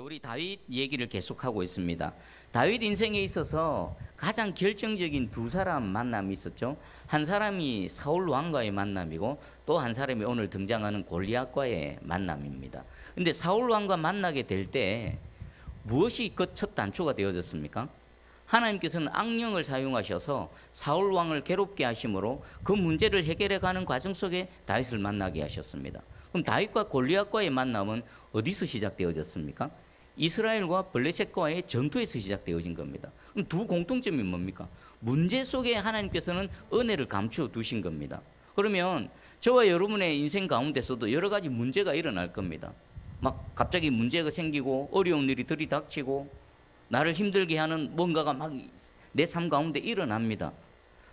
우리 다윗 얘기를 계속하고 있습니다. 다윗 인생에 있어서 가장 결정적인 두 사람 만남이 있었죠. 한 사람이 사울 왕과의 만남이고 또 한 사람이 오늘 등장하는 골리앗과의 만남입니다. 근데 사울 왕과 만나게 될 때 무엇이 그 첫 단초가 되어졌습니까? 하나님께서는 악령을 사용하셔서 사울 왕을 괴롭게 하심으로 그 문제를 해결해 가는 과정 속에 다윗을 만나게 하셨습니다. 그럼 다윗과 골리앗과의 만남은 어디서 시작되어졌습니까? 이스라엘과 블레셋과의 전투에서 시작되어진 겁니다. 그럼 두 공통점이 뭡니까? 문제 속에 하나님께서는 은혜를 감추어 두신 겁니다. 그러면 저와 여러분의 인생 가운데서도 여러 가지 문제가 일어날 겁니다. 막 갑자기 문제가 생기고 어려운 일이 들이닥치고 나를 힘들게 하는 뭔가가 막 내 삶 가운데 일어납니다.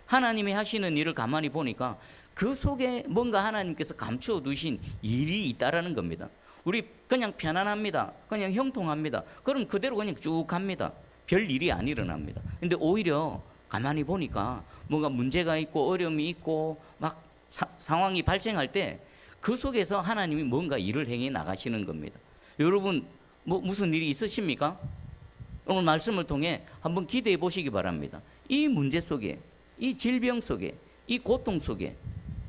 하나님이 하시는 일을 가만히 보니까 그 속에 뭔가 하나님께서 감추어 두신 일이 있다라는 겁니다. 우리 그냥 편안합니다. 그냥 형통합니다. 그럼 그대로 그냥 쭉 갑니다. 별 일이 안 일어납니다. 근데 오히려 가만히 보니까 뭔가 문제가 있고 어려움이 있고 막 사- 상황이 발생할 때 그 속에서 하나님이 뭔가 일을 행해 나가시는 겁니다. 여러분 뭐 무슨 일이 있으십니까? 오늘 말씀을 통해 한번 기대해 보시기 바랍니다. 이 문제 속에, 이 질병 속에, 이 고통 속에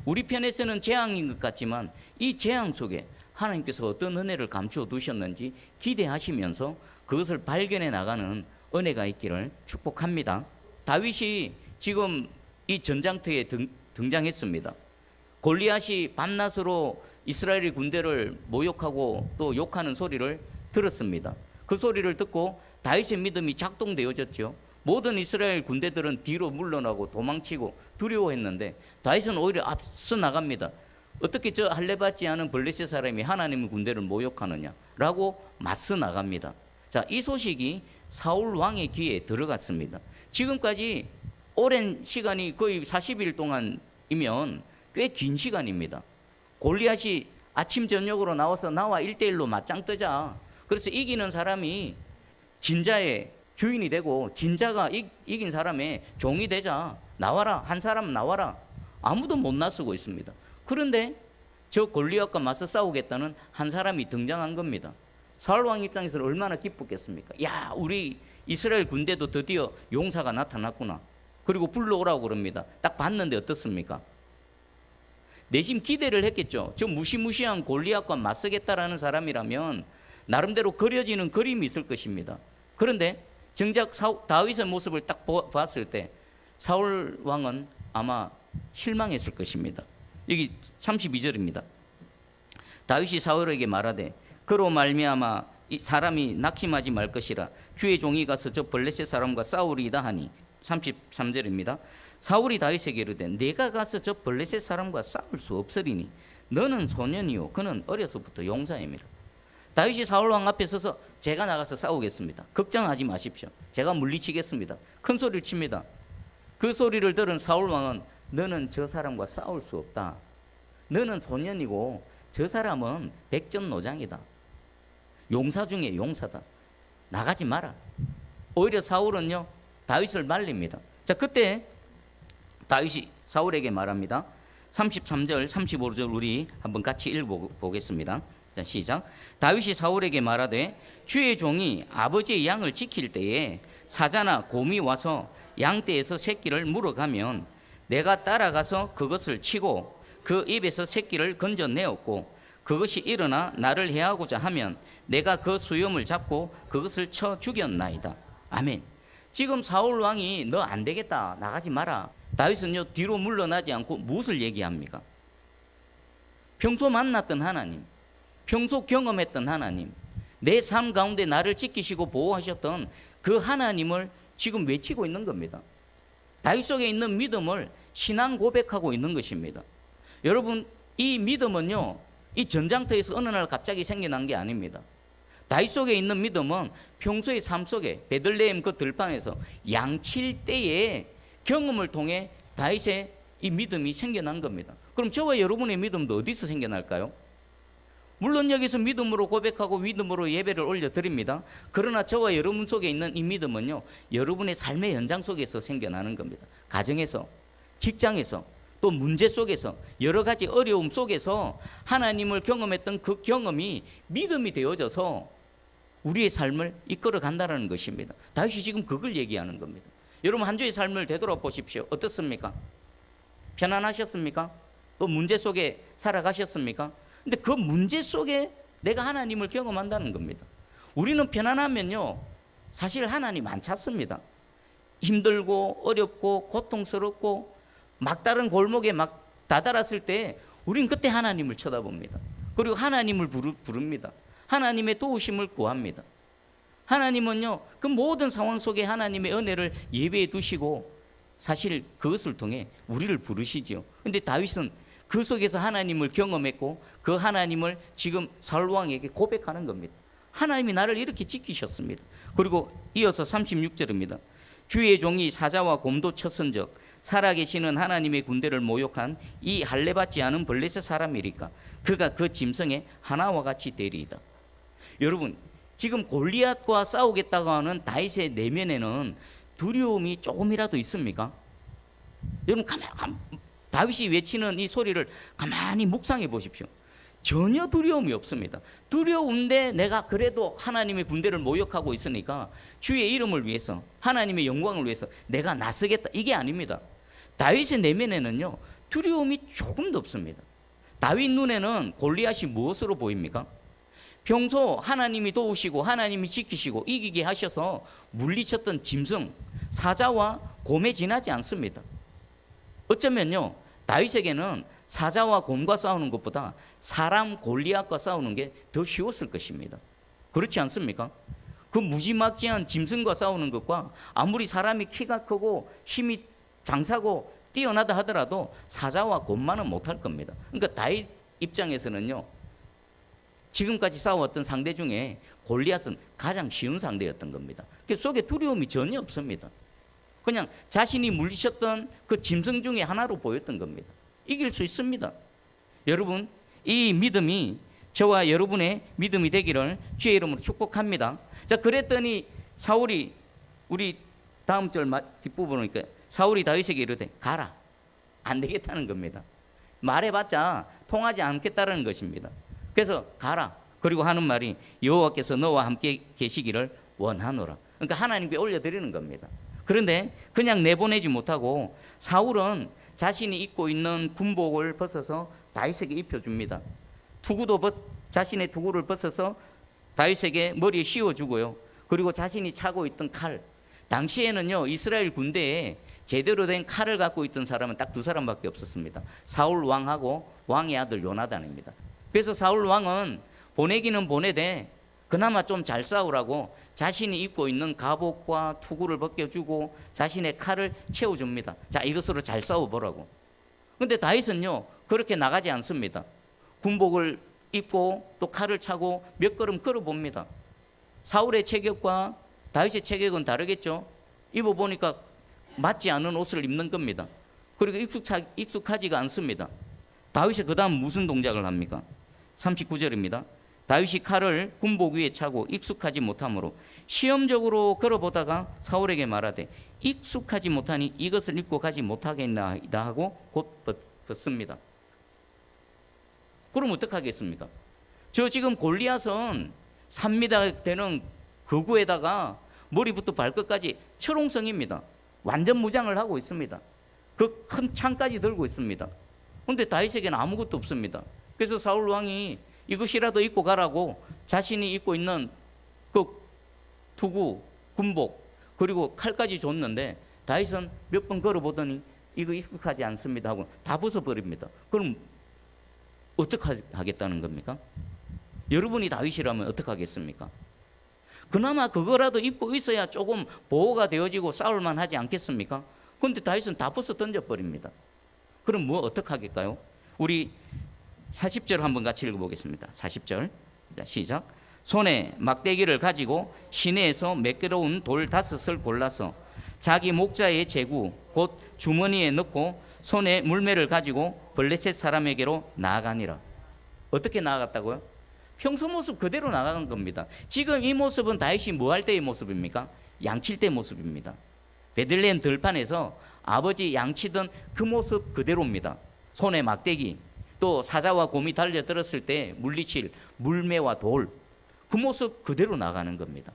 우리 편에서는 재앙인 것 같지만 이 재앙 속에 하나님께서 어떤 은혜를 감추어 두셨는지 기대하시면서 그것을 발견해 나가는 은혜가 있기를 축복합니다. 다윗이 지금 이 전장터에 등, 등장했습니다. 골리앗이 밤낮으로 이스라엘의 군대를 모욕하고 또 욕하는 소리를 들었습니다. 그 소리를 듣고 다윗의 믿음이 작동되어졌죠. 모든 이스라엘 군대들은 뒤로 물러나고 도망치고 두려워했는데 다윗은 오히려 앞서 나갑니다. 어떻게 저 할례받지 않은 블레셋 사람이 하나님의 군대를 모욕하느냐라고 맞서 나갑니다. 자, 이 소식이 사울 왕의 귀에 들어갔습니다. 지금까지 오랜 시간이 거의 40일 동안이면 꽤 긴 시간입니다. 골리앗이 아침 저녁으로 나와서 나와 1대1로 맞짱 뜨자. 그래서 이기는 사람이 진자의 주인이 되고 진자가 이, 이긴 사람의 종이 되자. 나와라. 한 사람 나와라. 아무도 못 나서고 있습니다. 그런데 저 골리앗과 맞서 싸우겠다는 한 사람이 등장한 겁니다. 사울 왕 입장에서는 얼마나 기쁘겠습니까? 야, 우리 이스라엘 군대도 드디어 용사가 나타났구나. 그리고 불러오라고 그럽니다. 딱 봤는데 어떻습니까? 내심 기대를 했겠죠. 저 무시무시한 골리앗과 맞서겠다라는 사람이라면 나름대로 그려지는 그림이 있을 것입니다. 그런데 정작 사울, 다윗의 모습을 딱 보, 봤을 때 사울 왕은 아마 실망했을 것입니다. 여기 32절입니다. 다윗이 사울에게 말하되 그로 말미암아 이 사람이 낙심하지 말 것이라 주의 종이 가서 저 블레셋 사람과 싸우리이다 하니 33절입니다. 사울이 다윗에게 이르되 내가 가서 저 블레셋 사람과 싸울 수 없으리니 너는 소년이요 그는 어려서부터 용사임이라. 다윗이 사울 왕 앞에 서서 제가 나가서 싸우겠습니다. 걱정하지 마십시오. 제가 물리치겠습니다. 큰 소리를 칩니다. 그 소리를 들은 사울 왕은 너는 저 사람과 싸울 수 없다. 너는 소년이고 저 사람은 백전노장이다. 용사 중에 용사다. 나가지 마라. 오히려 사울은요 다윗을 말립니다. 자 그때 다윗이 사울에게 말합니다. 33절, 35절 우리 한번 같이 읽어보겠습니다. 자 시작. 다윗이 사울에게 말하되 주의 종이 아버지의 양을 지킬 때에 사자나 곰이 와서 양떼에서 새끼를 물어가면 내가 따라가서 그것을 치고 그 입에서 새끼를 건져내었고 그것이 일어나 나를 해하고자 하면 내가 그 수염을 잡고 그것을 쳐 죽였나이다. 아멘. 지금 사울 왕이 너 안 되겠다 나가지 마라. 다윗은요 뒤로 물러나지 않고 무엇을 얘기합니까? 평소 만났던 하나님, 평소 경험했던 하나님, 내 삶 가운데 나를 지키시고 보호하셨던 그 하나님을 지금 외치고 있는 겁니다. 다윗 속에 있는 믿음을 신앙 고백하고 있는 것입니다. 여러분 이 믿음은요 이 전장터에서 어느 날 갑자기 생겨난 게 아닙니다. 다윗 속에 있는 믿음은 평소의 삶 속에 베들레헴 그 들판에서 양칠 때의 경험을 통해 다윗의 이 믿음이 생겨난 겁니다. 그럼 저와 여러분의 믿음도 어디서 생겨날까요? 물론 여기서 믿음으로 고백하고 믿음으로 예배를 올려드립니다. 그러나 저와 여러분 속에 있는 이 믿음은요, 여러분의 삶의 현장 속에서 생겨나는 겁니다. 가정에서, 직장에서, 또 문제 속에서, 여러 가지 어려움 속에서 하나님을 경험했던 그 경험이 믿음이 되어져서 우리의 삶을 이끌어 간다는 것입니다. 다윗이 지금 그걸 얘기하는 겁니다. 여러분 한 주의 삶을 되돌아보십시오. 어떻습니까? 편안하셨습니까? 그 문제 속에 살아가셨습니까? 근데 그 문제 속에 내가 하나님을 경험한다는 겁니다. 우리는 편안하면요. 사실 하나님 안 찾습니다. 힘들고 어렵고 고통스럽고 막다른 골목에 막 다다랐을 때 우린 그때 하나님을 쳐다봅니다. 그리고 하나님을 부르, 부릅니다. 하나님의 도우심을 구합니다. 하나님은요, 그 모든 상황 속에 하나님의 은혜를 예배해 두시고 사실 그것을 통해 우리를 부르시지요. 근데 다윗은 그 속에서 하나님을 경험했고 그 하나님을 지금 사울 왕에게 고백하는 겁니다. 하나님이 나를 이렇게 지키셨습니다. 그리고 이어서 36절입니다. 주의 종이 사자와 곰도 쳤은적 살아계시는 하나님의 군대를 모욕한 이 할례 받지 않은 블레셋 사람이리까 그가 그 짐승의 하나와 같이 되리이다. 여러분 지금 골리앗과 싸우겠다고 하는 다윗의 내면에는 두려움이 조금이라도 있습니까? 여러분 가만 다윗이 외치는 이 소리를 가만히 묵상해 보십시오. 전혀 두려움이 없습니다. 두려운데 내가 그래도 하나님의 군대를 모욕하고 있으니까 주의 이름을 위해서 하나님의 영광을 위해서 내가 나서겠다 이게 아닙니다. 다윗의 내면에는요 두려움이 조금도 없습니다. 다윗 눈에는 골리앗이 무엇으로 보입니까? 평소 하나님이 도우시고 하나님이 지키시고 이기게 하셔서 물리쳤던 짐승 사자와 곰에 지나지 않습니다. 어쩌면요 다윗에게는 사자와 곰과 싸우는 것보다 사람 골리앗과 싸우는 게 더 쉬웠을 것입니다. 그렇지 않습니까? 그 무지막지한 짐승과 싸우는 것과 아무리 사람이 키가 크고 힘이 장사고 뛰어나다 하더라도 사자와 곰만은 못할 겁니다. 그러니까 다윗 입장에서는요. 지금까지 싸웠던 상대 중에 골리앗은 가장 쉬운 상대였던 겁니다. 그 속에 두려움이 전혀 없습니다. 그냥 자신이 물리쳤던 그 짐승 중에 하나로 보였던 겁니다. 이길 수 있습니다. 여러분, 이 믿음이 저와 여러분의 믿음이 되기를 주의 이름으로 축복합니다. 자, 그랬더니 사울이 우리 다음 절 뒷부분을 보니까 사울이 다윗에게 이르되 가라. 안 되겠다는 겁니다. 말해봤자 통하지 않겠다는 것입니다. 그래서 가라. 그리고 하는 말이 여호와께서 너와 함께 계시기를 원하노라. 그러니까 하나님께 올려드리는 겁니다. 그런데 그냥 내보내지 못하고 사울은 자신이 입고 있는 군복을 벗어서 다윗에게 입혀줍니다. 투구도 벗, 자신의 투구를 벗어서 다윗에게 머리에 씌워주고요. 그리고 자신이 차고 있던 칼. 당시에는요 이스라엘 군대에 제대로 된 칼을 갖고 있던 사람은 딱 두 사람밖에 없었습니다. 사울 왕하고 왕의 아들 요나단입니다. 그래서 사울 왕은 보내기는 보내되 그나마 좀 잘 싸우라고 자신이 입고 있는 갑옷과 투구를 벗겨주고 자신의 칼을 채워줍니다. 자 이것으로 잘 싸워보라고. 근데 다윗은요 그렇게 나가지 않습니다. 군복을 입고 또 칼을 차고 몇 걸음 걸어봅니다. 사울의 체격과 다윗의 체격은 다르겠죠. 입어보니까 맞지 않은 옷을 입는 겁니다. 그리고 익숙하, 익숙하지가 않습니다. 다윗이 그 다음 무슨 동작을 합니까? 39절입니다. 다윗이 칼을 군복 위에 차고 익숙하지 못하므로 시험적으로 걸어보다가 사울에게 말하되 익숙하지 못하니 이것을 입고 가지 못하겠나이다 하고 곧 벗습니다. 그럼 어떡하겠습니까? 저 지금 골리앗은 3미터 되는 거구에다가 머리부터 발끝까지 철옹성입니다. 완전 무장을 하고 있습니다. 그 큰 창까지 들고 있습니다. 근데 다윗에게는 아무것도 없습니다. 그래서 사울 왕이 이것이라도 입고 가라고 자신이 입고 있는 그 투구, 군복 그리고 칼까지 줬는데 다윗은 몇 번 걸어보더니 이거 익숙하지 않습니다 하고 다 벗어버립니다. 그럼 어떻게 하겠다는 겁니까? 여러분이 다윗이라면 어떻게 하겠습니까? 그나마 그거라도 입고 있어야 조금 보호가 되어지고 싸울만 하지 않겠습니까? 그런데 다윗은 다 벗어 던져버립니다. 그럼 뭐 어떻게 하겠까요? 우리 40절 한번 같이 읽어보겠습니다. 40절 시작. 손에 막대기를 가지고 시내에서 매끄러운 돌 다섯을 골라서 자기 목자의 제구 곧 주머니에 넣고 손에 물매를 가지고 블레셋 사람에게로 나아가니라. 어떻게 나아갔다고요? 평소 모습 그대로 나아간 겁니다. 지금 이 모습은 다윗이 뭐 할 때의 모습입니까? 양칠 때 모습입니다. 베들레헴 들판에서 아버지 양치던 그 모습 그대로입니다. 손에 막대기, 또 사자와 곰이 달려들었을 때 물리칠 물매와 돌, 그 모습 그대로 나가는 겁니다.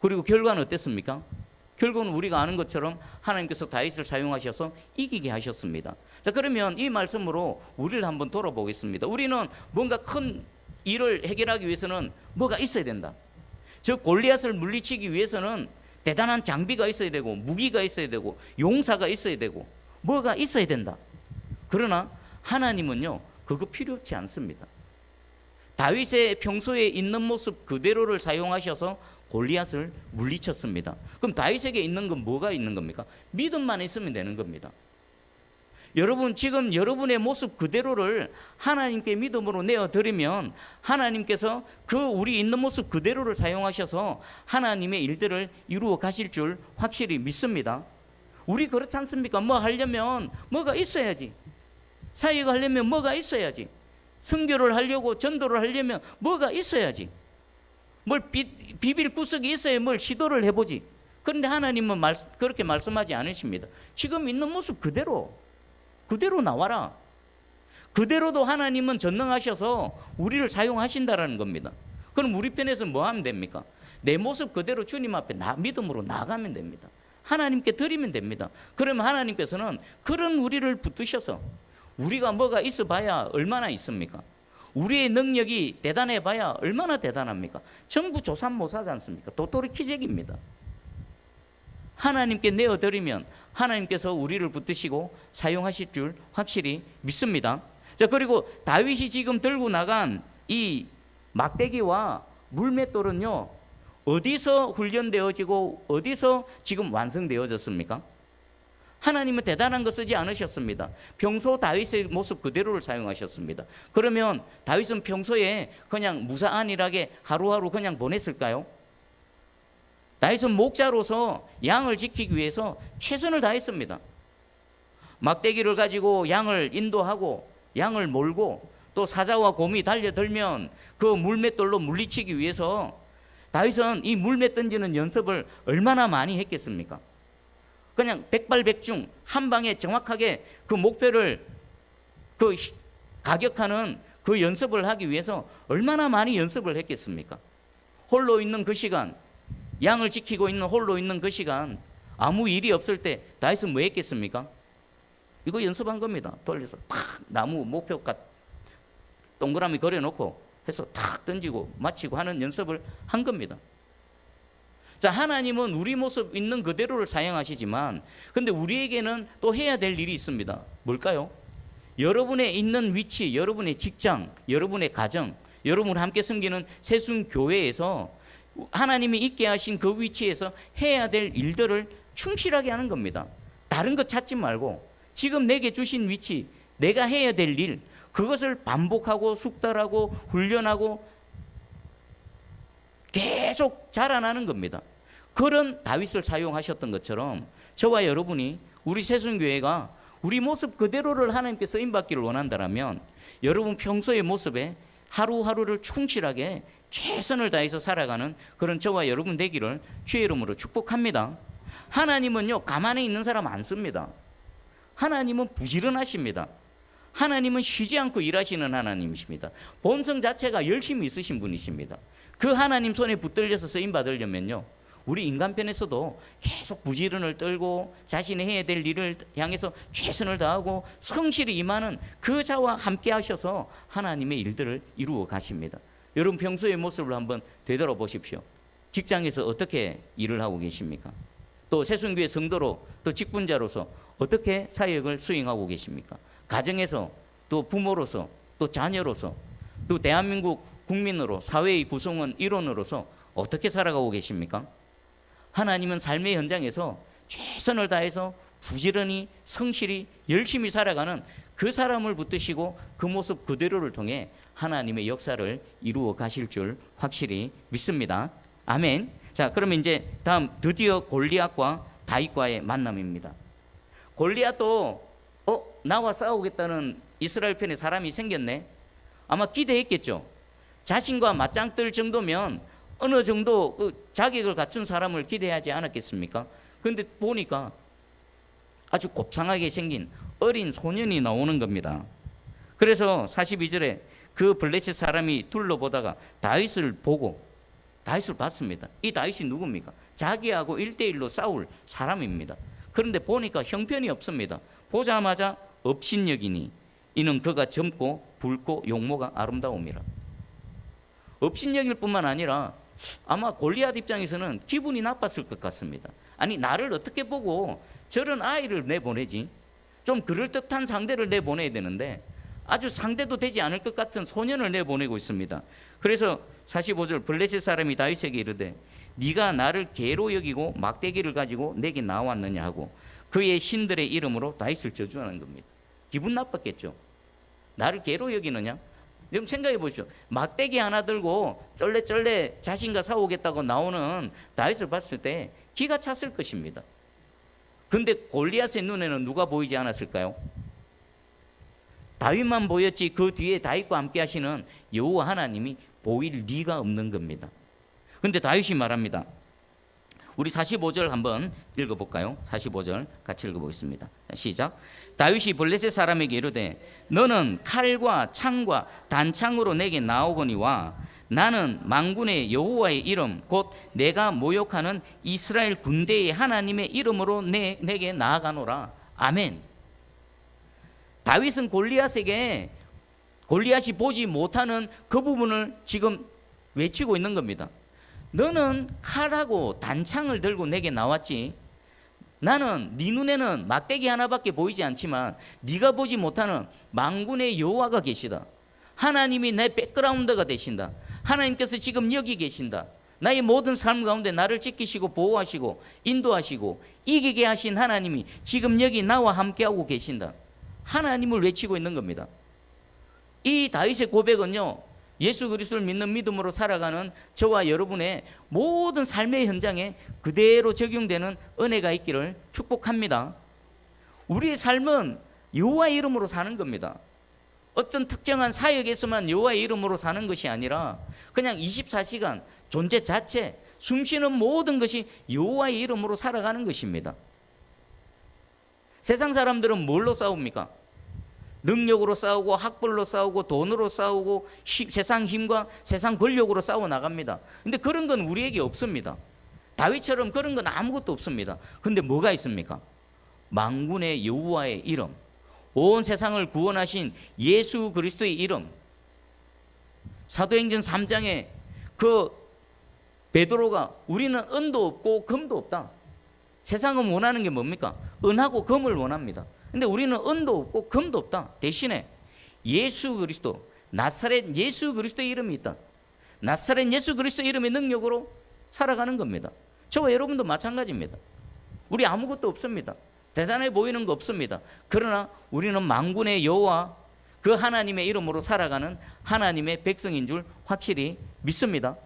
그리고 결과는 어땠습니까? 결국은 우리가 아는 것처럼 하나님께서 다윗을 사용하셔서 이기게 하셨습니다. 자, 그러면 이 말씀으로 우리를 한번 돌아보겠습니다. 우리는 뭔가 큰 일을 해결하기 위해서는 뭐가 있어야 된다. 저 골리앗을 물리치기 위해서는 대단한 장비가 있어야 되고 무기가 있어야 되고 용사가 있어야 되고 뭐가 있어야 된다. 그러나 하나님은요 그거 필요 없지 않습니다. 다윗의 평소에 있는 모습 그대로를 사용하셔서 골리앗을 물리쳤습니다. 그럼 다윗에게 있는 건 뭐가 있는 겁니까? 믿음만 있으면 되는 겁니다. 여러분 지금 여러분의 모습 그대로를 하나님께 믿음으로 내어 드리면 하나님께서 그 우리 있는 모습 그대로를 사용하셔서 하나님의 일들을 이루어 가실 줄 확실히 믿습니다. 우리 그렇지 않습니까? 뭐 하려면 뭐가 있어야지. 사역을 하려면 뭐가 있어야지. 선교를 하려고 전도를 하려면 뭐가 있어야지. 뭘 비, 비빌 구석이 있어야 뭘 시도를 해보지. 그런데 하나님은 말, 그렇게 말씀하지 않으십니다. 지금 있는 모습 그대로 그대로 나와라. 그대로도 하나님은 전능하셔서 우리를 사용하신다라는 겁니다. 그럼 우리 편에서 뭐 하면 됩니까? 내 모습 그대로 주님 앞에 나, 믿음으로 나가면 됩니다. 하나님께 드리면 됩니다. 그러면 하나님께서는 그런 우리를 붙드셔서 우리가 뭐가 있어 봐야 얼마나 있습니까? 우리의 능력이 대단해 봐야 얼마나 대단합니까? 전부 조삼모사지 않습니까? 도토리 키재기입니다. 하나님께 내어드리면 하나님께서 우리를 붙드시고 사용하실 줄 확실히 믿습니다. 자, 그리고 다윗이 지금 들고 나간 이 막대기와 물맷돌은요, 어디서 훈련되어지고 어디서 지금 완성되어졌습니까? 하나님은 대단한 거 쓰지 않으셨습니다. 평소 다윗의 모습 그대로를 사용하셨습니다. 그러면 다윗은 평소에 그냥 무사안일하게 하루하루 그냥 보냈을까요? 다윗은 목자로서 양을 지키기 위해서 최선을 다했습니다. 막대기를 가지고 양을 인도하고 양을 몰고 또 사자와 곰이 달려들면 그 물맷돌로 물리치기 위해서 다윗은 이 물맷 던지는 연습을 얼마나 많이 했겠습니까? 그냥 백발백중 한 방에 정확하게 그 목표를 그 가격하는 그 연습을 하기 위해서 얼마나 많이 연습을 했겠습니까? 홀로 있는 그 시간, 양을 지키고 있는 홀로 있는 그 시간 아무 일이 없을 때 다윗은 뭐 했겠습니까? 이거 연습한 겁니다. 돌려서 탁 나무 목표가 동그라미 그려놓고 해서 탁 던지고 마치고 하는 연습을 한 겁니다. 자, 하나님은 우리 모습 있는 그대로를 사용하시지만, 근데 우리에게는 또 해야 될 일이 있습니다. 뭘까요? 여러분의 있는 위치, 여러분의 직장, 여러분의 가정, 여러분 함께 섬기는 세순 교회에서 하나님이 있게 하신 그 위치에서 해야 될 일들을 충실하게 하는 겁니다. 다른 것 찾지 말고 지금 내게 주신 위치, 내가 해야 될 일, 그것을 반복하고 숙달하고 훈련하고 계속 자라나는 겁니다. 그런 다윗을 사용하셨던 것처럼 저와 여러분이 우리 세순교회가 우리 모습 그대로를 하나님께 쓰임 받기를 원한다면 여러분 평소의 모습에 하루하루를 충실하게 최선을 다해서 살아가는 그런 저와 여러분 되기를 주의 이름으로 축복합니다. 하나님은요 가만히 있는 사람 안 씁니다. 하나님은 부지런하십니다. 하나님은 쉬지 않고 일하시는 하나님이십니다. 본성 자체가 열심히 있으신 분이십니다. 그 하나님 손에 붙들려서 쓰임 받으려면요. 우리 인간편에서도 계속 부지런을 떨고 자신이 해야 될 일을 향해서 최선을 다하고 성실히 임하는 그 자와 함께 하셔서 하나님의 일들을 이루어 가십니다. 여러분 평소의 모습을 한번 되돌아보십시오. 직장에서 어떻게 일을 하고 계십니까? 또 새순교회 성도로 또 직분자로서 어떻게 사역을 수행하고 계십니까? 가정에서 또 부모로서 또 자녀로서 또 대한민국 국민으로 사회의 구성원 일원으로서 어떻게 살아가고 계십니까? 하나님은 삶의 현장에서 최선을 다해서 부지런히 성실히 열심히 살아가는 그 사람을 붙드시고 그 모습 그대로를 통해 하나님의 역사를 이루어 가실 줄 확실히 믿습니다. 아멘. 자, 그러면 이제 다음 드디어 골리앗과 다윗과의 만남입니다. 골리앗도 어 나와 싸우겠다는 이스라엘 편에 사람이 생겼네. 아마 기대했겠죠. 자신과 맞짱 뜰 정도면 어느 정도 그 자격을 갖춘 사람을 기대하지 않았겠습니까? 근데 보니까 아주 곱상하게 생긴 어린 소년이 나오는 겁니다. 그래서 42절에 그 블레셋 사람이 둘러보다가 다윗을 보고 다윗을 봤습니다. 이 다윗이 누굽니까? 자기하고 일대일로 싸울 사람입니다. 그런데 보니까 형편이 없습니다. 보자마자 업신여기니 이는 그가 젊고 붉고 용모가 아름다움이라. 업신여길 뿐만 아니라 아마 골리앗 입장에서는 기분이 나빴을 것 같습니다. 아니 나를 어떻게 보고 저런 아이를 내보내지? 좀 그럴듯한 상대를 내보내야 되는데 아주 상대도 되지 않을 것 같은 소년을 내보내고 있습니다. 그래서 45절 블레셋 사람이 다윗에게 이르되 네가 나를 개로 여기고 막대기를 가지고 내게 나왔느냐 하고 그의 신들의 이름으로 다윗을 저주하는 겁니다. 기분 나빴겠죠. 나를 개로 여기느냐? 여러분 생각해 보십시오. 막대기 하나 들고 쩔레쩔레 자신과 싸우겠다고 나오는 다윗을 봤을 때 기가 찼을 것입니다. 근데 골리앗의 눈에는 누가 보이지 않았을까요? 다윗만 보였지 그 뒤에 다윗과 함께 하시는 여호와 하나님이 보일 리가 없는 겁니다. 근데 다윗이 말합니다. 우리 45절 한번 읽어볼까요? 45절 같이 읽어보겠습니다. 시작. 다윗이 블레셋 사람에게 이르되 너는 칼과 창과 단창으로 내게 나오거니와 나는 망군의 여호와의 이름 곧 내가 모욕하는 이스라엘 군대의 하나님의 이름으로 내, 내게 나아가노라. 아멘. 다윗은 골리앗에게 골리앗이 보지 못하는 그 부분을 지금 외치고 있는 겁니다. 너는 칼하고 단창을 들고 내게 나왔지. 나는 네 눈에는 막대기 하나밖에 보이지 않지만 네가 보지 못하는 망군의 여호와가 계시다. 하나님이 내 백그라운드가 되신다. 하나님께서 지금 여기 계신다. 나의 모든 삶 가운데 나를 지키시고 보호하시고 인도하시고 이기게 하신 하나님이 지금 여기 나와 함께하고 계신다. 하나님을 외치고 있는 겁니다. 이 다윗의 고백은요. 예수 그리스도를 믿는 믿음으로 살아가는 저와 여러분의 모든 삶의 현장에 그대로 적용되는 은혜가 있기를 축복합니다. 우리의 삶은 여호와의 이름으로 사는 겁니다. 어떤 특정한 사역에서만 여호와의 이름으로 사는 것이 아니라 그냥 24시간 존재 자체 숨쉬는 모든 것이 여호와의 이름으로 살아가는 것입니다. 세상 사람들은 뭘로 싸웁니까? 능력으로 싸우고 학벌로 싸우고 돈으로 싸우고 히- 세상 힘과 세상 권력으로 싸워 나갑니다. 근데 그런 건 우리에게 없습니다. 다윗처럼 그런 건 아무것도 없습니다. 근데 뭐가 있습니까? 망군의 여호와의 이름, 온 세상을 구원하신 예수 그리스도의 이름. 사도행전 3장에 그 베드로가 우리는 은도 없고 금도 없다. 세상은 원하는 게 뭡니까? 은하고 금을 원합니다. 근데 우리는 은도 없고 금도 없다. 대신에 예수 그리스도 나사렛 예수 그리스도의 이름이 있다. 나사렛 예수 그리스도 이름의 능력으로 살아가는 겁니다. 저와 여러분도 마찬가지입니다. 우리 아무것도 없습니다. 대단해 보이는 거 없습니다. 그러나 우리는 망군의 여호와 그 하나님의 이름으로 살아가는 하나님의 백성인 줄 확실히 믿습니다.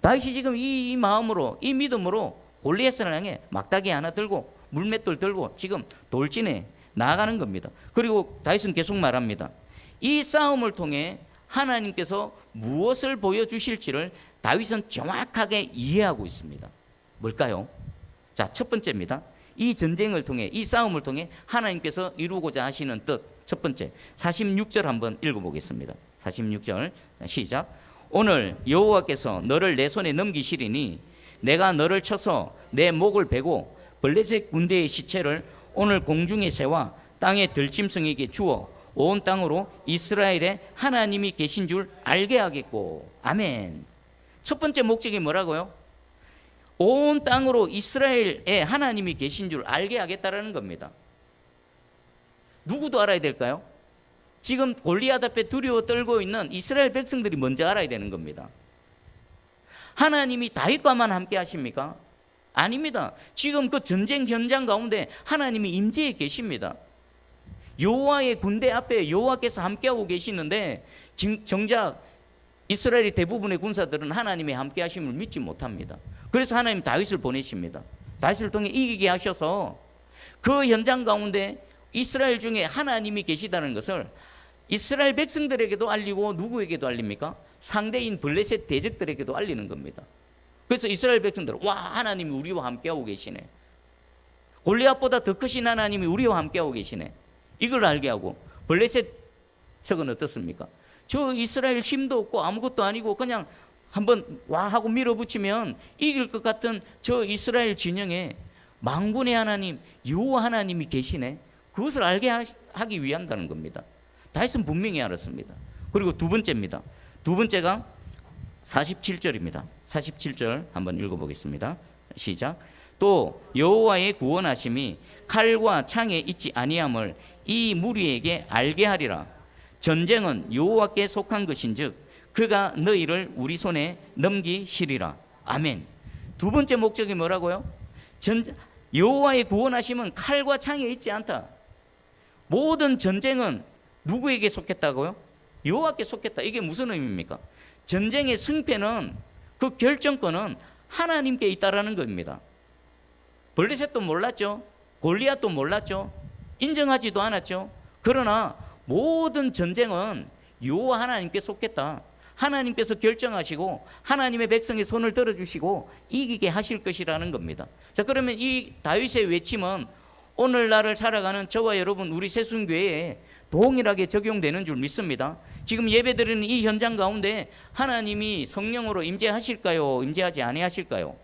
다윗이 지금 이, 이 마음으로 이 믿음으로 골리앗을 향해 막다기 하나 들고 물맷돌 들고 지금 돌진해 나아가는 겁니다. 그리고 다윗은 계속 말합니다. 이 싸움을 통해 하나님께서 무엇을 보여주실지를 다윗은 정확하게 이해하고 있습니다. 뭘까요? 자, 첫 번째입니다. 이 전쟁을 통해 이 싸움을 통해 하나님께서 이루고자 하시는 뜻 첫 번째 46절 한번 읽어보겠습니다. 46절 시작. 오늘 여호와께서 너를 내 손에 넘기시리니 내가 너를 쳐서 내 목을 베고 블레셋 군대의 시체를 오늘 공중의 새와 땅의 들짐승에게 주어 온 땅으로 이스라엘의 하나님이 계신 줄 알게 하겠고 아멘. 첫 번째 목적이 뭐라고요? 온 땅으로 이스라엘의 하나님이 계신 줄 알게 하겠다라는 겁니다. 누구도 알아야 될까요? 지금 골리앗 앞에 두려워 떨고 있는 이스라엘 백성들이 먼저 알아야 되는 겁니다. 하나님이 다윗과만 함께 하십니까? 아닙니다. 지금 그 전쟁 현장 가운데 하나님이 임재해 계십니다. 여호와의 군대 앞에 여호와께서 함께하고 계시는데 진- 정작 이스라엘의 대부분의 군사들은 하나님의 함께 하심을 믿지 못합니다. 그래서 하나님 다윗을 보내십니다. 다윗을 통해 이기게 하셔서 그 현장 가운데 이스라엘 중에 하나님이 계시다는 것을 이스라엘 백성들에게도 알리고 누구에게도 알립니까? 상대인 블레셋 대적들에게도 알리는 겁니다. 그래서 이스라엘 백성들은 와 하나님이 우리와 함께하고 계시네. 골리앗보다 더 크신 하나님이 우리와 함께하고 계시네. 이걸 알게 하고 블레셋 측은 어떻습니까? 저 이스라엘 힘도 없고 아무것도 아니고 그냥 한번 와 하고 밀어붙이면 이길 것 같은 저 이스라엘 진영에 망군의 하나님 여호와 하나님이 계시네. 그것을 알게 하- 하기 위한다는 겁니다. 다윗은 분명히 알았습니다. 그리고 두 번째입니다. 두 번째가 47절입니다. 47절 한번 읽어보겠습니다. 시작. 또 여호와의 구원하심이 칼과 창에 있지 아니함을 이 무리에게 알게 하리라. 전쟁은 여호와께 속한 것인즉 그가 너희를 우리 손에 넘기시리라. 아멘. 두 번째 목적이 뭐라고요? 전 여호와의 구원하심은 칼과 창에 있지 않다. 모든 전쟁은 누구에게 속했다고요? 여호와께 속했다. 이게 무슨 의미입니까? 전쟁의 승패는 그 결정권은 하나님께 있다라는 겁니다. 블레셋도 몰랐죠. 골리앗도 몰랐죠. 인정하지도 않았죠. 그러나 모든 전쟁은 여호와 하나님께 속했다. 하나님께서 결정하시고 하나님의 백성의 손을 들어주시고 이기게 하실 것이라는 겁니다. 자 그러면 이 다윗의 외침은 오늘 날을 살아가는 저와 여러분 우리 새순교회에 동일하게 적용되는 줄 믿습니다. 지금 예배드리는 이 현장 가운데 하나님이 성령으로 임재하실까요? 임재하지 아니하실까요?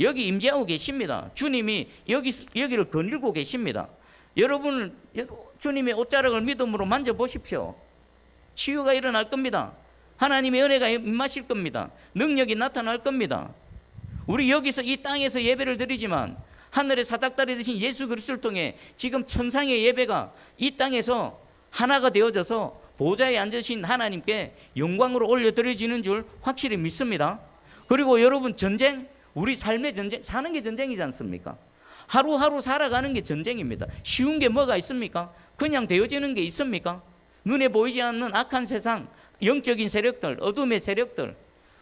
여기 임재하고 계십니다. 주님이 여기 여기를 거닐고 계십니다. 여러분 주님의 옷자락을 믿음으로 만져 보십시오. 치유가 일어날 겁니다. 하나님의 은혜가 임하실 겁니다. 능력이 나타날 겁니다. 우리 여기서 이 땅에서 예배를 드리지만 하늘의 사닥다리 되신 예수 그리스도를 통해 지금 천상의 예배가 이 땅에서 하나가 되어져서 보좌에 앉으신 하나님께 영광으로 올려 드려지는 줄 확실히 믿습니다. 그리고 여러분 전쟁 우리 삶의 전쟁 사는 게 전쟁이지 않습니까? 하루하루 살아가는 게 전쟁입니다. 쉬운 게 뭐가 있습니까? 그냥 되어지는 게 있습니까? 눈에 보이지 않는 악한 세상, 영적인 세력들, 어둠의 세력들,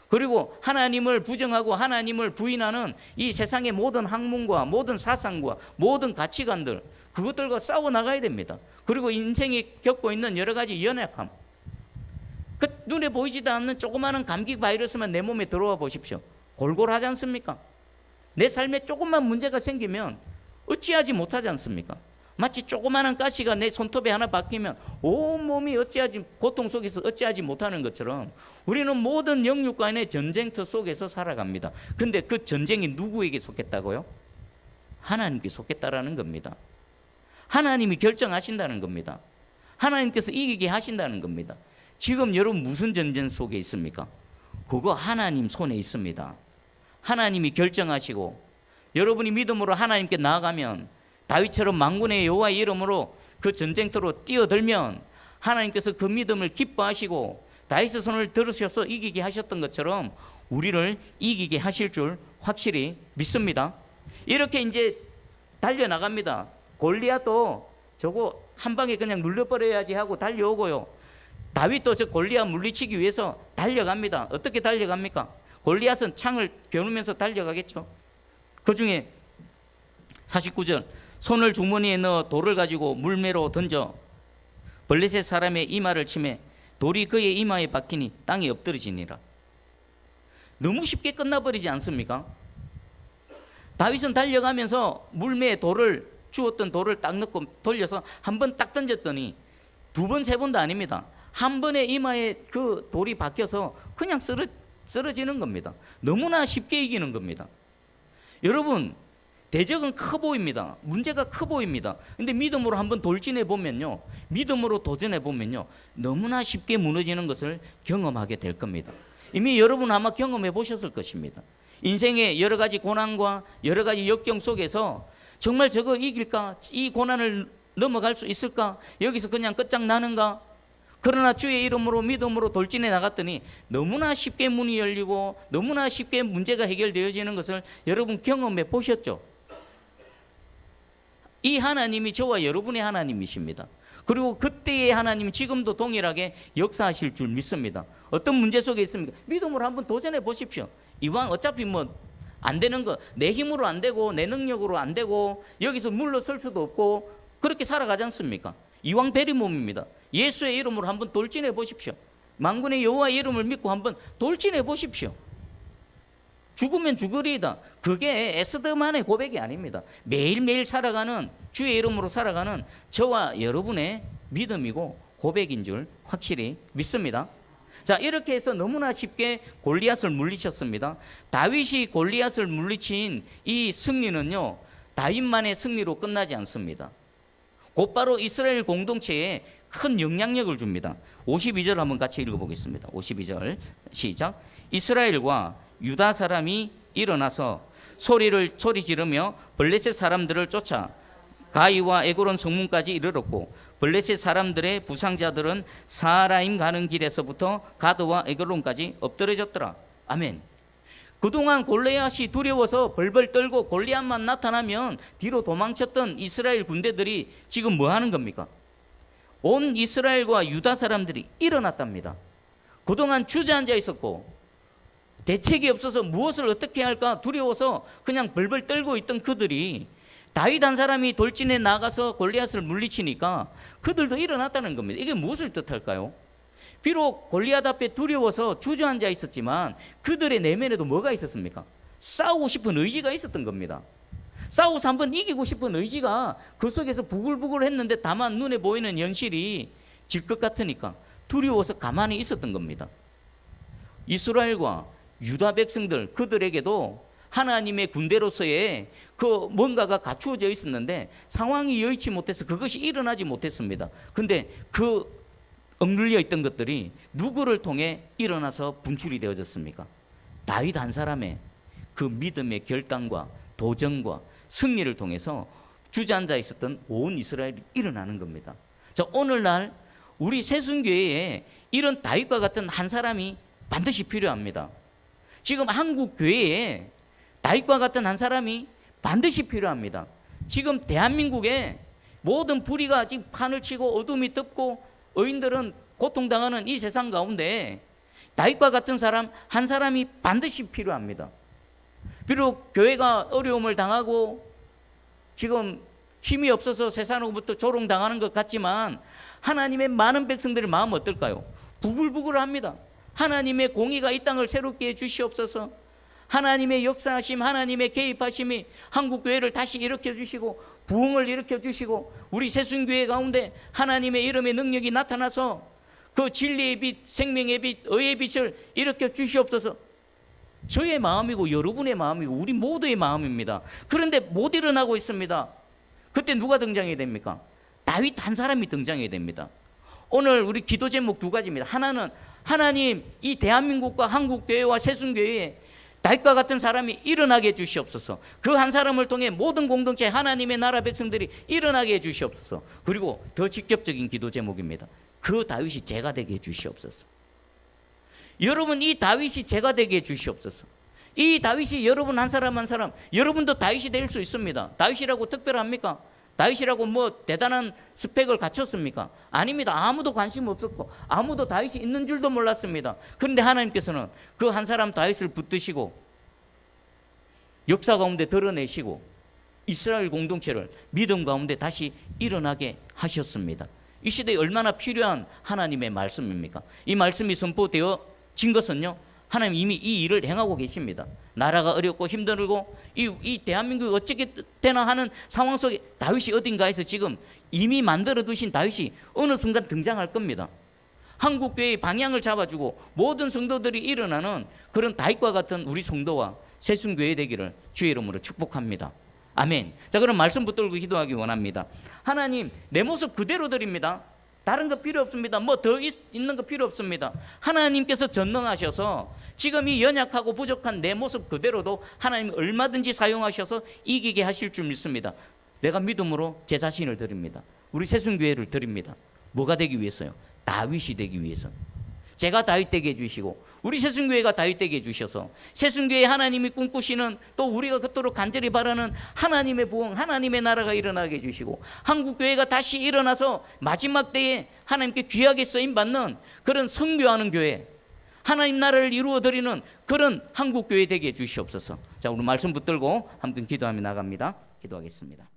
그리고 하나님을 부정하고 하나님을 부인하는 이 세상의 모든 학문과 모든 사상과 모든 가치관들, 그것들과 싸워 나가야 됩니다. 그리고 인생이 겪고 있는 여러 가지 연약함. 그 눈에 보이지도 않는 조그마한 감기 바이러스만 내 몸에 들어와 보십시오. 골골하지 않습니까? 내 삶에 조금만 문제가 생기면 어찌하지 못하지 않습니까? 마치 조그마한 가시가 내 손톱에 하나 박히면 온 몸이 어찌하지 고통 속에서 어찌하지 못하는 것처럼 우리는 모든 영육간의 전쟁터 속에서 살아갑니다. 근데 그 전쟁이 누구에게 속했다고요? 하나님께 속했다라는 겁니다. 하나님이 결정하신다는 겁니다. 하나님께서 이기게 하신다는 겁니다. 지금 여러분 무슨 전쟁 속에 있습니까? 그거 하나님 손에 있습니다. 하나님이 결정하시고 여러분이 믿음으로 하나님께 나아가면 다윗처럼 망군의 여호와의 이름으로 그 전쟁터로 뛰어들면 하나님께서 그 믿음을 기뻐하시고 다윗의 손을 들으셔서 이기게 하셨던 것처럼 우리를 이기게 하실 줄 확실히 믿습니다. 이렇게 이제 달려 나갑니다. 골리앗도 저거 한 방에 그냥 눌러버려야지 하고 달려오고요. 다윗도 저 골리앗 물리치기 위해서 달려갑니다. 어떻게 달려갑니까? 골리앗은 창을 겨누면서 달려가겠죠. 그 중에 49절 손을 주머니에 넣어 돌을 가지고 물매로 던져 블레셋 사람의 이마를 치매 돌이 그의 이마에 박히니 땅에 엎드러지니라. 너무 쉽게 끝나버리지 않습니까? 다윗은 달려가면서 물매에 돌을 주었던 돌을 딱 넣고 돌려서 한 번 딱 던졌더니 두 번, 세 번도 아닙니다. 한 번에 이마에 그 돌이 박혀서 그냥 쓰러, 쓰러지는 겁니다. 너무나 쉽게 이기는 겁니다. 여러분, 대적은 커 보입니다. 문제가 커 보입니다. 근데 믿음으로 한번 돌진해 보면요. 믿음으로 도전해 보면요. 너무나 쉽게 무너지는 것을 경험하게 될 겁니다. 이미 여러분 아마 경험해 보셨을 것입니다. 인생의 여러 가지 고난과 여러 가지 역경 속에서 정말 저거 이길까? 이 고난을 넘어갈 수 있을까? 여기서 그냥 끝장나는가? 그러나 주의 이름으로 믿음으로 돌진해 나갔더니 너무나 쉽게 문이 열리고 너무나 쉽게 문제가 해결되어지는 것을 여러분 경험해 보셨죠? 이 하나님이 저와 여러분의 하나님이십니다. 그리고 그때의 하나님 지금도 동일하게 역사하실 줄 믿습니다. 어떤 문제 속에 있습니까? 믿음으로 한번 도전해 보십시오. 이왕 어차피 뭐 안 되는 거 내 힘으로 안 되고 내 능력으로 안 되고 여기서 물러설 수도 없고 그렇게 살아가지 않습니까? 이왕 베리 몸입니다. 예수의 이름으로 한번 돌진해 보십시오. 만군의 여호와의 이름을 믿고 한번 돌진해 보십시오. 죽으면 죽으리이다. 그게 에스더만의 고백이 아닙니다. 매일매일 살아가는 주의 이름으로 살아가는 저와 여러분의 믿음이고 고백인 줄 확실히 믿습니다. 자, 이렇게 해서 너무나 쉽게 골리앗을 물리쳤습니다. 다윗이 골리앗을 물리친 이 승리는요. 다윗만의 승리로 끝나지 않습니다. 곧바로 이스라엘 공동체에 큰 영향력을 줍니다. 52절 한번 같이 읽어보겠습니다. 52절 시작. 이스라엘과 유다 사람이 일어나서 소리를 소리 지르며 블레셋 사람들을 쫓아 가이와 에고론 성문까지 이르렀고 블레셋 사람들의 부상자들은 사라임 가는 길에서부터 가드와 에고론까지 엎드려졌더라. 아멘. 그동안 골리앗이 두려워서 벌벌 떨고 골리앗만 나타나면 뒤로 도망쳤던 이스라엘 군대들이 지금 뭐 하는 겁니까? 온 이스라엘과 유다 사람들이 일어났답니다. 그동안 주저앉아 있었고 대책이 없어서 무엇을 어떻게 할까 두려워서 그냥 벌벌 떨고 있던 그들이 다윗 한 사람이 돌진해 나가서 골리앗을 물리치니까 그들도 일어났다는 겁니다. 이게 무엇을 뜻할까요? 비록 골리앗 앞에 두려워서 주저앉아 있었지만 그들의 내면에도 뭐가 있었습니까? 싸우고 싶은 의지가 있었던 겁니다. 싸워서 한번 이기고 싶은 의지가 그 속에서 부글부글 했는데 다만 눈에 보이는 현실이 질 것 같으니까 두려워서 가만히 있었던 겁니다. 이스라엘과 유다 백성들 그들에게도 하나님의 군대로서의 그 뭔가가 갖추어져 있었는데 상황이 여의치 못해서 그것이 일어나지 못했습니다. 근데 그 억눌려 있던 것들이 누구를 통해 일어나서 분출이 되어졌습니까? 다윗 한 사람의 그 믿음의 결단과 도전과 승리를 통해서 주저앉아 있었던 온 이스라엘이 일어나는 겁니다. 자, 오늘날 우리 세순교회에 이런 다윗과 같은 한 사람이 반드시 필요합니다. 지금 한국 교회에 다윗과 같은 한 사람이 반드시 필요합니다. 지금 대한민국에 모든 불의가 지금 판을 치고 어둠이 덮고 의인들은 고통당하는 이 세상 가운데 다윗과 같은 사람 한 사람이 반드시 필요합니다. 비록 교회가 어려움을 당하고 지금 힘이 없어서 세상으로부터 조롱당하는 것 같지만 하나님의 많은 백성들의 마음 어떨까요? 부글부글합니다. 하나님의 공의가 이 땅을 새롭게 해 주시옵소서. 하나님의 역사하심, 하나님의 개입하심이 한국 교회를 다시 일으켜 주시고 부흥을 일으켜 주시고 우리 새순교회 가운데 하나님의 이름의 능력이 나타나서 그 진리의 빛, 생명의 빛, 의의 빛을 일으켜 주시옵소서. 저의 마음이고 여러분의 마음이고 우리 모두의 마음입니다. 그런데 못 일어나고 있습니다. 그때 누가 등장해야 됩니까? 다윗 한 사람이 등장해야 됩니다. 오늘 우리 기도 제목 두 가지입니다. 하나는 하나님 이 대한민국과 한국 교회와 세순 교회에 다윗과 같은 사람이 일어나게 해 주시옵소서. 그 한 사람을 통해 모든 공동체 하나님의 나라 백성들이 일어나게 해 주시옵소서. 그리고 더 직접적인 기도 제목입니다. 그 다윗이 제가 되게 해 주시옵소서. 여러분 이 다윗이 제가 되게 해 주시옵소서. 이 다윗이 여러분 한 사람 한 사람 여러분도 다윗이 될 수 있습니다. 다윗이라고 특별합니까? 다윗이라고 뭐 대단한 스펙을 갖췄습니까? 아닙니다. 아무도 관심 없었고 아무도 다윗이 있는 줄도 몰랐습니다. 그런데 하나님께서는 그 한 사람 다윗을 붙드시고 역사 가운데 드러내시고 이스라엘 공동체를 믿음 가운데 다시 일어나게 하셨습니다. 이 시대에 얼마나 필요한 하나님의 말씀입니까? 이 말씀이 선포되어 진 것은요. 하나님 이미 이 일을 행하고 계십니다. 나라가 어렵고 힘들고 이, 이 대한민국이 어떻게 되나 하는 상황 속에 다윗이 어딘가에서 지금 이미 만들어 두신 다윗이 어느 순간 등장할 겁니다. 한국 교회의 방향을 잡아주고 모든 성도들이 일어나는 그런 다윗과 같은 우리 성도와 세순 교회 되기를 주의 이름으로 축복합니다. 아멘. 자, 그럼 말씀 붙들고 기도하기 원합니다. 하나님, 내 모습 그대로 드립니다. 다른 거 필요 없습니다. 뭐 더 있는 거 필요 없습니다. 하나님께서 전능하셔서 지금 이 연약하고 부족한 내 모습 그대로도 하나님 얼마든지 사용하셔서 이기게 하실 줄 믿습니다. 내가 믿음으로 제 자신을 드립니다. 우리 세순교회를 드립니다. 뭐가 되기 위해서요? 다윗이 되기 위해서. 제가 다윗 되게 해주시고 우리 세순교회가 다윗 되게 해주셔서 세순교회 하나님이 꿈꾸시는 또 우리가 그토록 간절히 바라는 하나님의 부흥 하나님의 나라가 일어나게 해주시고 한국교회가 다시 일어나서 마지막 때에 하나님께 귀하게 쓰임받는 그런 성교하는 교회 하나님 나라를 이루어 드리는 그런 한국교회 되게 해주시옵소서. 자 우리 말씀 붙들고 함께 기도하며 나갑니다. 기도하겠습니다